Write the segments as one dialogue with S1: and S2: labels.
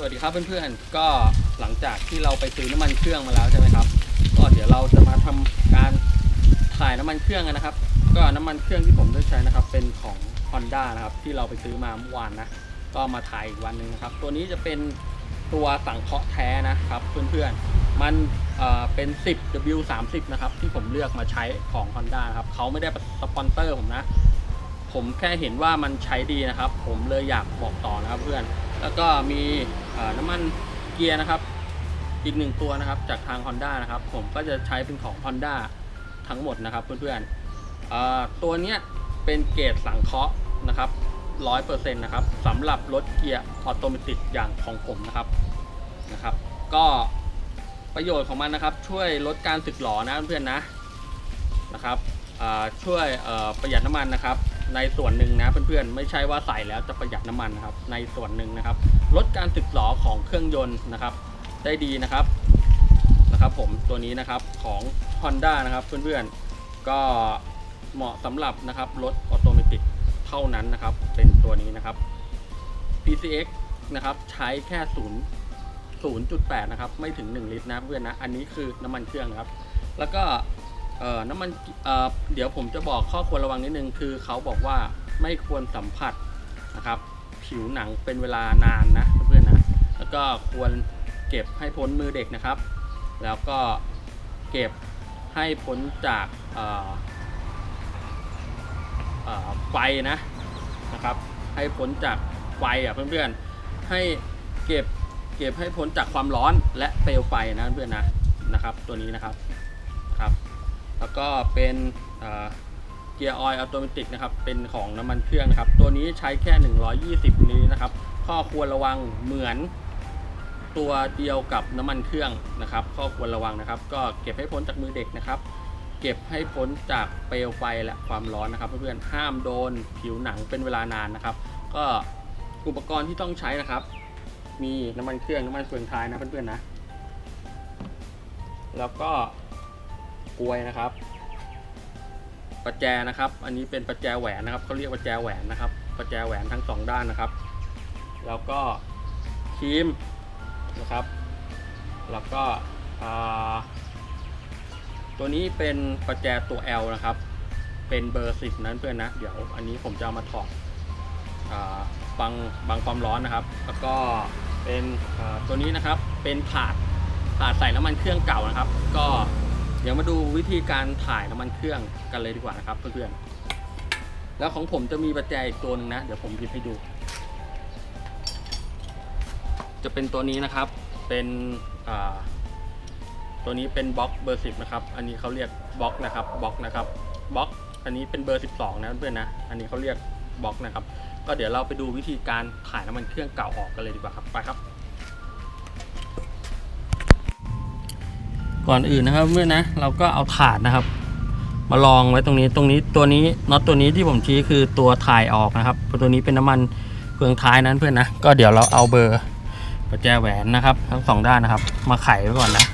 S1: สวัสดีครับเพื่อนๆ ก็หลังจากที่เราไปซื้อน้ำมันเครื่องมาแล้วใช่ไหมครับ ก็เดี๋ยวเราจะมาทำการถ่ายน้ำมันเครื่องกันนะครับ ก็น้ำมันเครื่องที่ผมได้ใช้นะครับ เป็นของ Honda นะครับ ที่เราไปซื้อมาเมื่อวานนะ ก็มาถ่ายอีกวันหนึ่งนะครับ ตัวนี้จะเป็นตัวสังเคราะห์แท้นะครับ เพื่อนๆ มันเอ่อเป็น 10 W30 นะครับ ที่ผมเลือกมาใช้ของ Honda นะครับ เขาไม่ได้สปอนเซอร์ผมนะ ผมแค่เห็นว่ามันใช้ดีนะครับ ผมเลยอยากบอกต่อนะครับเพื่อน แล้วก็มี น้ำมันเกียร์นะครับ อีกหนึ่งตัวนะครับจากทาง Honda นะครับ ผมก็จะใช้เป็นของ Honda ทั้งหมดนะครับเพื่อนๆตัวเนี้ยเป็นเกรดสังเคราะห์นะครับร้อยเปอร์เซ็นต์นะครับสำหรับรถเกียร์ออโตเมติกอย่างของผมนะครับนะครับ ก็ประโยชน์ของมันนะครับ ช่วยลดการสึกหลอนะเพื่อนๆนะนะครับ ช่วยประหยัดน้ำมันนะครับ ในส่วนหนึ่งนะเพื่อนๆไม่ใช่ว่าใส่แล้วจะประหยัดน้ำมันนะครับ ในส่วนหนึ่งนะครับ ลดการสึกหลอของเครื่องยนต์นะครับ ได้ดีนะครับนะครับ ผมตัวนี้นะครับของ Honda นะครับเพื่อนๆก็เหมาะสำหรับนะครับรถออโตเมติกเท่านั้นนะครับ เป็นตัวนี้นะครับ PCX นะครับใช้แค่0 0.8 นะครับ ไม่ถึง 1 ลิตรนะเพื่อนนะ อันนี้คือน้ำมันเครื่องนะครับ แล้วก็ เอ่อน้ำมันเอ่อเดี๋ยวผมจะบอกข้อควรระวังนิดนึง คือเขาบอกว่าไม่ควรสัมผัสนะครับ ผิวหนังเป็นเวลานานนะเพื่อนๆนะแล้วก็ควรเก็บให้พ้นมือเด็กนะครับ แล้วก็เก็บให้พ้นจากเอ่อไฟนะนะครับ ให้พ้นจากไฟอะเพื่อนๆให้เก็บเก็บให้พ้นจากความร้อนและเปลวไฟนะเพื่อนๆนะนะครับ ตัวนี้นะครับครับ แล้วก็เป็นเกียร์ออยล์อัตโนมัตินะครับ เป็นของน้ำมันเครื่องนะครับ ตัวนี้ใช้แค่ 120มิลลิลิตรนะครับ ข้อควรระวังเหมือนตัวเดียวกับน้ำมันเครื่องนะครับ ข้อควรระวังนะครับ ก็เก็บให้พ้นจากมือเด็กนะครับ เก็บให้พ้นจากเปลวไฟและความร้อนนะครับเพื่อนๆห้ามโดนผิวหนังเป็นเวลานานนะครับ ก็อุปกรณ์ที่ต้องใช้นะครับ มีน้ำมันเครื่องน้ำมันเฟืองท้ายนะเพื่อนๆนะ แล้วก็ กล้วยนะครับ ประแจนะครับ อันนี้เป็นประแจแหวนนะครับเขาเรียกประแจแหวนนะครับ ประแจแหวนทั้งสองด้านนะครับ แล้วก็ครีมนะครับ แล้วก็ตัวนี้เป็นประแจตัว L นะครับ เป็นเบอร์สิบนั้นเพื่อนนะ เดี๋ยวอันนี้ผมจะเอามาถอดอาบังบังความร้อนนะครับ แล้วก็เป็นตัวนี้นะครับ เป็นถาดถาดใส่น้ำมันเครื่องเก่านะครับ ก็ เดี๋ยวมาดูวิธีการถ่ายน้ำมันเครื่องกันเลยดีกว่านะครับเพื่อนๆ แล้วของผมจะมีประแจอีกตัวหนึงนะ เดี๋ยวผมหยิบให้ดู จะเป็นตัวนี้นะครับ เป็นตัวนี้เป็นบล็อกเบอร์สิบนะครับ อันนี้เขาเรียกบล็อกนะครับบล็อกนะครับบล็อกอันนี้เป็นเบอร์สิบสองนะเพื่อนๆนะ อันนี้เขาเรียกบล็อกนะครับ ก็เดี๋ยวเราไปดูวิธีการถ่ายน้ำมันเครื่องเก่าออกกันเลยดีกว่าครับ ไปครับ ก่อนอื่นนะครับเพื่อนนะเราก็เอาถาดนะครับ มาลองไว้ตรงนี้ตรงนี้ตัวนี้น็อตตัวนี้ที่ผมชี้คือตัวถ่ายออกนะครับเพราะตัวนี้เป็นน้ำมันเฟืองท้ายนั้นเพื่อนนะก็เดี๋ยวเราเอาเบอร์ประแจแหวนนะครับ ทั้งสองด้านนะครับ มาไขไว้ก่อนนะ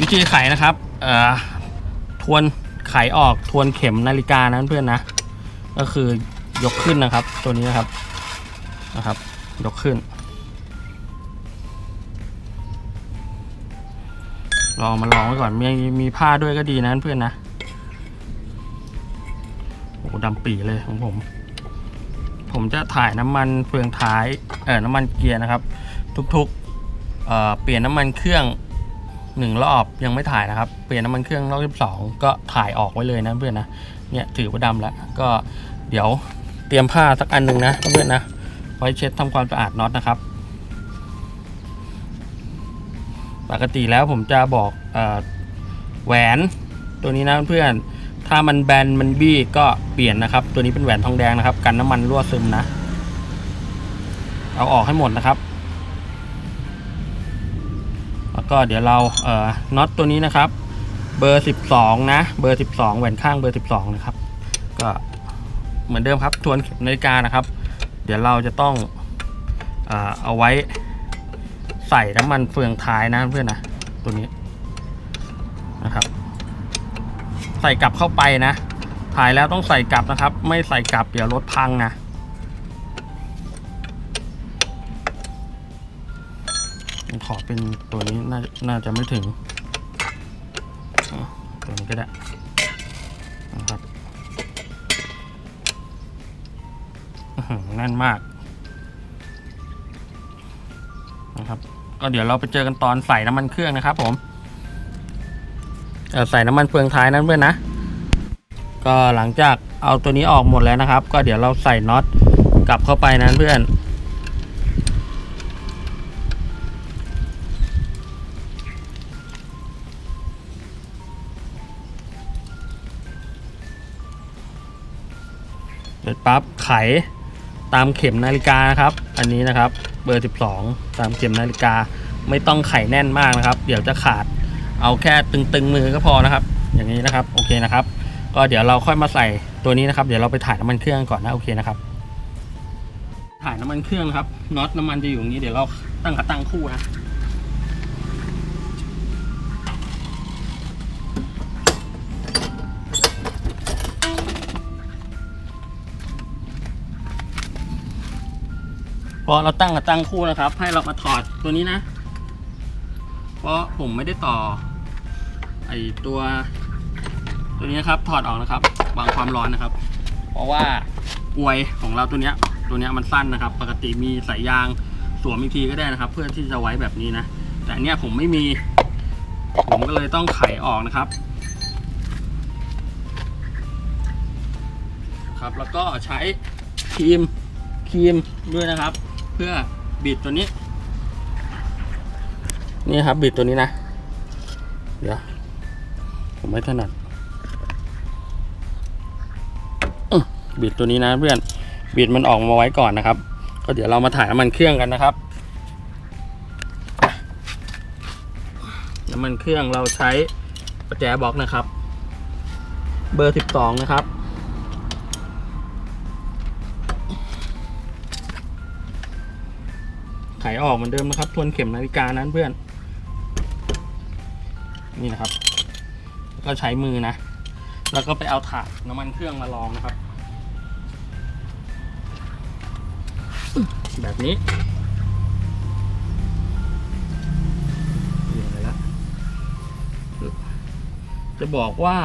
S1: วิธีไขนะครับเอ่อทวนไขออกทวนเข็มนาฬิกานั้นเพื่อนนะ ก็คือยกขึ้นนะครับ ตัวนี้นะครับนะครับ ยกขึ้น ลองมาลองไว้ก่อนมีมีผ้าด้วยก็ดีนะเพื่อนนะโอ้ดำปีเลยของผม ผมจะถ่ายน้ำมันเฟืองท้ายเออน้ำมันเกียร์นะครับ ทุกๆเอ่อเปลี่ยนน้ำมันเครื่องหนึ่งรอบยังไม่ถ่ายนะครับ เปลี่ยนน้ำมันเครื่องรอบที่สองก็ถ่ายออกไว้เลยนะเพื่อนนะเนี่ยถือว่าดำแล้วก็เดี๋ยวเตรียมผ้าสักอันหนึ่งนะเพื่อนนะไว้เช็ดทำความสะอาดน็อตนะครับ ปกติแล้วผมจะบอกอแหวนตัวนี้นะเพื่อนถ้ามันแบนมันบี้ก็เปลี่ยนนะครับ ตัวนี้เป็นแหวนทองแดงนะครับ กันน้ำมันรั่วซึมนะ เอาออกให้หมดนะครับ แล้วก็เดี๋ยวเราเอ่อน็อตตัวนี้นะครับ เบอร์ 12 นะ เบอร์ 12 แหวนข้างเบอร์ 12 นะครับ ก็เหมือนเดิมครับทวนเข็มนาฬิกานะครับ เดี๋ยวเราจะต้องเอาไว้ ใส่น้ำมันเฟืองท้ายนะเพื่อนนะตัวนี้นะครับ ใส่กลับเข้าไปนะ ถ่ายแล้วต้องใส่กลับนะครับ ไม่ใส่กลับเดี๋ยวรถพังนะขอเป็นตัวนี้น่าน่าจะไม่ถึงตัวนี้ก็ได้นะครับแน่นมาก นะครับ ก็เดี๋ยวเราไปเจอกันตอนใส่น้ำมันเครื่องนะครับผมเอ่อใส่น้ำมันเฟืองท้ายนั้นเพื่อนนะ ก็หลังจากเอาตัวนี้ออกหมดแล้วนะครับ ก็เดี๋ยวเราใส่น็อตกลับเข้าไปนั้นเพื่อน เสร็จปั๊บไข ตามเข็มนาฬิกานะครับ อันนี้นะครับเบอร์ 12 ตามเข็มนาฬิกาไม่ต้องไขแน่นมากนะครับ เดี๋ยวจะขาดเอาแค่ตึงๆมือก็พอนะครับ อย่างนี้นะครับโอเคนะครับ ก็เดี๋ยวเราค่อยมาใส่ตัวนี้นะครับ เดี๋ยวเราไปถ่ายน้ำมันเครื่องก่อนนะโอเคนะครับ ถ่ายน้ำมันเครื่องนะครับน็อตน้ำมันจะอยู่ตรงนี้เดี๋ยวเราตั้งกับตั้งคู่นะ พอเราตั้งกับตั้งคู่นะครับ ให้เรามาถอดตัวนี้นะ เพราะผมไม่ได้ต่อไอตัว ตัวนี้นะครับถอดออกนะครับวางความร้อนนะครับ เพราะว่ากลวยของเราตัวเนี้ยตัวเนี้ยมันสั้นนะครับ ปกติมีสายยางสวมอีกทีก็ได้นะครับ เพื่อที่จะไว้แบบนี้นะแต่เนี้ยผมไม่มี ผมก็เลยต้องไขออกนะครับ ครับแล้วก็ใช้ครีมครีมด้วยนะครับ เพื่อบิดตัวนี้ นี่ครับบิดตัวนี้นะ เดี๋ยว ผมไม่ถนัดบิดตัวนี้นะเพื่อนบิดมันออกมาไว้ก่อนนะครับ ก็เดี๋ยวเรามาถ่ายน้ำมันเครื่องกันนะครับน้ำมันเครื่องเราใช้ประแจบล็อกนะครับ เบอร์ 12 นะครับ ไขออกเหมือนเดิมนะครับ ทวนเข็มนาฬิกานั้นเพื่อน นี่นะครับ ก็ใช้มือนะ แล้วก็ไปเอาถาดน้ำมันเครื่องมาลองนะครับ แบบนี้เปลี่ยนไปแล้วจะบอกว่า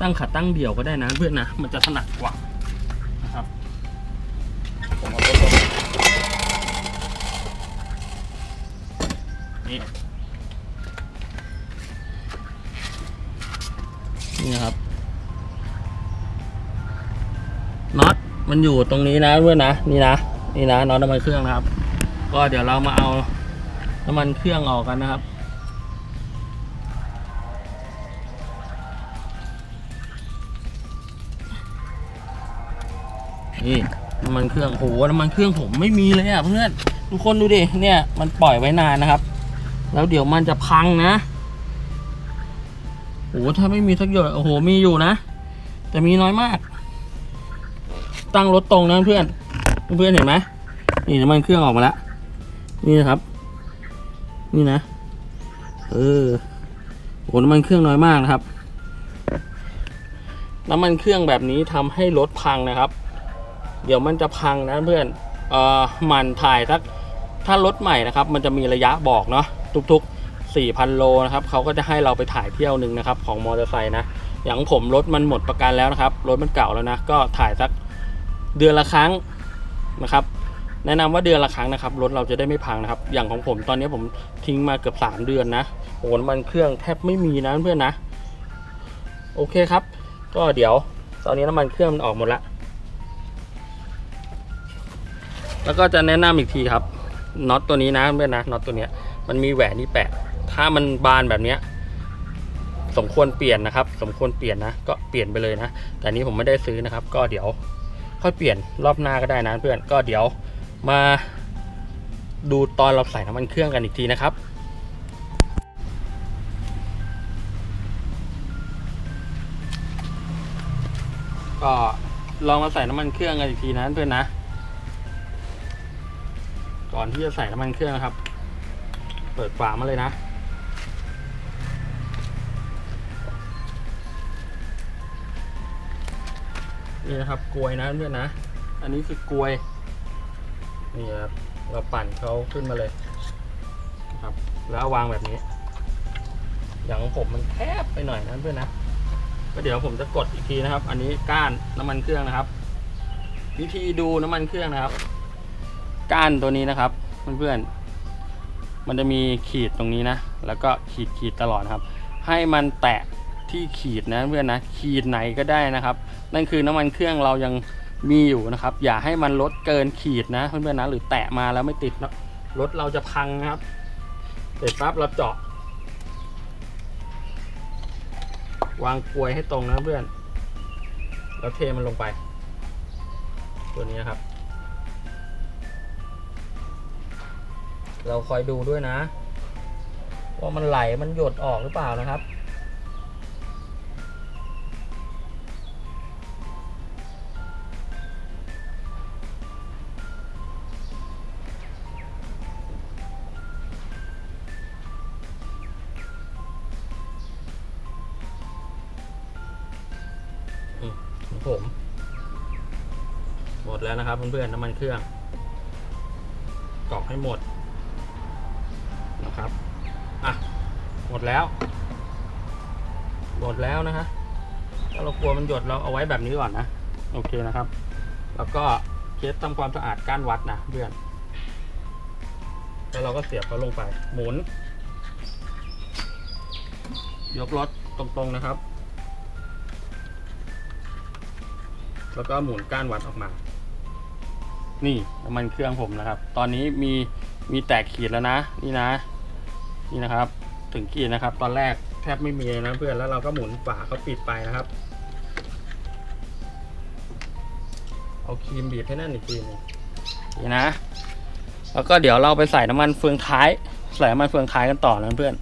S1: ตั้งขัดตั้งเดี่ยวก็ได้นะเพื่อนนะ มันจะถนัดกว่า นี่นี่นะครับน็อตมันอยู่ตรงนี้นะเพื่อนนะนี่นะนี่นะน็อตน้ำมันเครื่องนะครับ ก็เดี๋ยวเรามาเอาน้ำมันเครื่องออกกันนะครับนี่น้ำมันเครื่องโหน้ำมันเครื่องผมไม่มีเลยอะเพื่อนทุกคนดูดิเนี่ยมันปล่อยไว้นานนะครับ แล้วเดี๋ยวมันจะพังนะโอ้โหถ้าไม่มีสักหยดโอ้โหมีอยู่นะ แต่มีน้อยมาก ตั้งรถตรงนะเพื่อนเพื่อนเห็นไหมนี่น้ำมันเครื่องออกมาแล้วนี่นะครับ นี่นะ เออโอ้น้ำมันเครื่องน้อยมากนะครับ น้ำมันเครื่องแบบนี้ทำให้รถพังนะครับ เดี๋ยวมันจะพังนะเพื่อนเอ่อมันถ่ายสักถ้ารถใหม่นะครับ มันจะมีระยะบอกเนาะ ทุกๆ 4,000 โลนะครับเขาก็จะให้เราไปถ่ายเที่ยวหนึ่งนะครับของมอเตอร์ไซค์นะ อย่างผมรถมันหมดประกันแล้วนะครับ รถมันเก่าแล้วนะ ก็ถ่ายสักเดือนละครั้งนะครับ แนะนำว่าเดือนละครั้งนะครับ รถเราจะได้ไม่พังนะครับ อย่างของผมตอนนี้ผมทิ้งมาเกือบ 3 เดือนนะโอ้โหน้ำมันเครื่องแทบไม่มีนะเพื่อนนะ โอเคครับ ก็เดี๋ยวตอนนี้น้ำมันเครื่องมันออกหมดละแล้วก็จะแนะนำอีกทีครับน็อตตัวนี้นะเพื่อนนะน็อตตัวเนี้ย มันมีแหวนนี่แปะ ถ้ามันบานแบบเนี้ยสมควรเปลี่ยนนะครับ สมควรเปลี่ยนนะ ก็เปลี่ยนไปเลยนะ แต่นี้ผมไม่ได้ซื้อนะครับ ก็เดี๋ยวค่อยเปลี่ยนรอบหน้าก็ได้นะเพื่อน ก็เดี๋ยวมาดูตอนเราใส่น้ำมันเครื่องกันอีกทีนะครับก็ลองมาใส่น้ำมันเครื่องกันอีกทีนะเพื่อนนะ ก่อนที่จะใส่น้ำมันเครื่องนะครับ เปิดฝามาเลยนะ นี่นะครับกลวยนะเพื่อนนะ อันนี้คือกลวย นี่ครับ เราปั่นเขาขึ้นมาเลยนะครับ แล้ววางแบบนี้ อย่างของผมมันแคบไปหน่อยนะเพื่อนนะก็เดี๋ยวผมจะกดอีกทีนะครับ อันนี้ก้านน้ำมันเครื่องนะครับ วิธีดูน้ำมันเครื่องนะครับ ก้านตัวนี้นะครับเพื่อนๆ มันจะมีขีดตรงนี้นะ แล้วก็ขีดขีดตลอดครับ ให้มันแตะที่ขีดนะเพื่อนนะขีดไหนก็ได้นะครับ นั่นคือน้ำมันเครื่องเรายังมีอยู่นะครับ อย่าให้มันลดเกินขีดนะเพื่อนๆนะหรือแตะมาแล้วไม่ติดนะรถเราจะพังนะครับ เสร็จปั๊บเราเจาะ วางกลวยให้ตรงนะเพื่อน แล้วเทมันลงไป ตัวนี้นครับ เราคอยดูด้วยนะ ว่ามันไหลมันหยดออกหรือเปล่านะครับ ของผม หมดแล้วนะครับเพื่อนๆน้ำมันเครื่องกรอกให้หมด มดแล้ว หมดแล้วนะฮะถ้าเรากลัวมันหยดเราเอาไว้แบบนี้ก่อนนะ โอเคนะครับ แล้วก็เคสทำความสะอาดก้านวัดนะเพื่อน แล้วเราก็เสียบเขาลงไป หมุน ยกรถตรงๆนะครับ แล้วก็หมุนก้านวัดออกมา นี่น้ำมันเครื่องผมนะครับ ตอนนี้มีมีแตกขีดแล้วนะ นี่นะ นี่นะครับ ถึงขีดนะครับ ตอนแรกแทบไม่มีนะเพื่อนแล้วเราก็หมุนฝาเขาปิดไปนะครับ เอาครีมบีบให้แน่นอีกทีนึงนี่นะ แล้วก็เดี๋ยวเราไปใส่น้ำมันเฟืองท้าย ใส่น้ำมันเฟืองท้ายกันต่อนะเพื่อน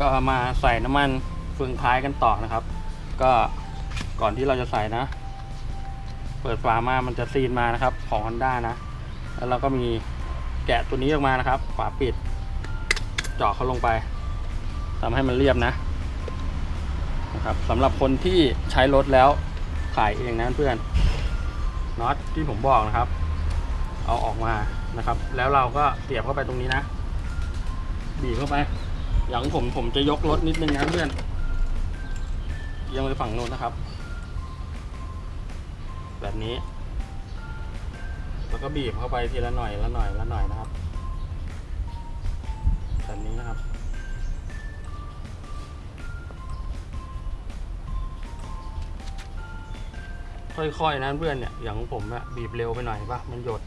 S1: ก็มาใส่น้ำมันเฟืองท้ายกันต่อนะครับ ก็ก่อนที่เราจะใส่นะ เปิดฝามามันจะซีนมานะครับ ของ Honda นะ แล้วเราก็มี แกะตัวนี้ออกมานะครับฝาปิดเจาะเขาลงไปทำให้มันเรียบนะนะครับสำหรับคนที่ใช้รถแล้วขายเองนะเพื่อนน็อตที่ผมบอกนะครับ เอาออกมานะครับ แล้วเราก็เสียบเข้าไปตรงนี้นะ บีบเข้าไป อย่างผมผมจะยกรถนิดนึงนะเพื่อนยังไปฝั่งโน้นนะครับ แบบนี้ ก็บีบเข้าไปทีละหน่อยละหน่อยละหน่อยนะครับแบบนี้นะครับ ค่อยๆนะเพื่อนเนี่ยอย่างผมอะบีบเร็วไปหน่อยปะมันหยด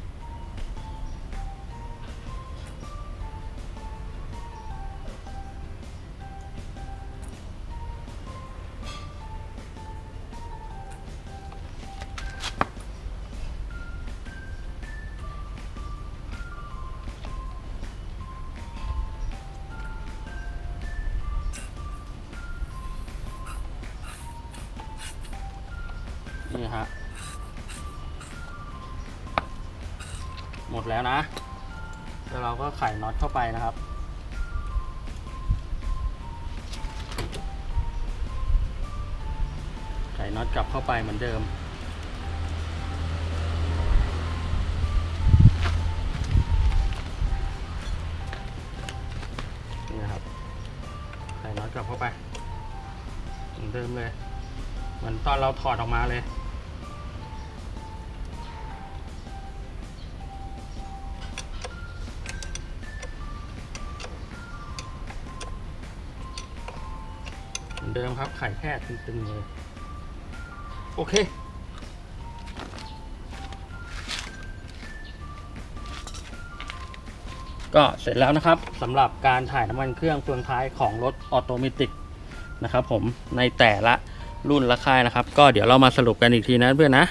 S1: นี่ฮะ หมดแล้วนะ แล้วเราก็ไขน็อตเข้าไปนะครับ ไขน็อตกลับเข้าไปเหมือนเดิมนี่นะครับ ไขน็อตกลับเข้าไปเหมือนเดิมเลย เหมือนตอนเราถอดออกมาเลย เดิมครับ ไข่แค่ตึงๆเลยโอเค ก็เสร็จแล้วนะครับสำหรับการถ่ายน้ำมันเครื่องเฟืองท้ายของรถออโตเมติกนะครับผมในแต่ละรุ่นละค่ายนะครับ ก็เดี๋ยวเรามาสรุปกันอีกทีนะเพื่อนนะ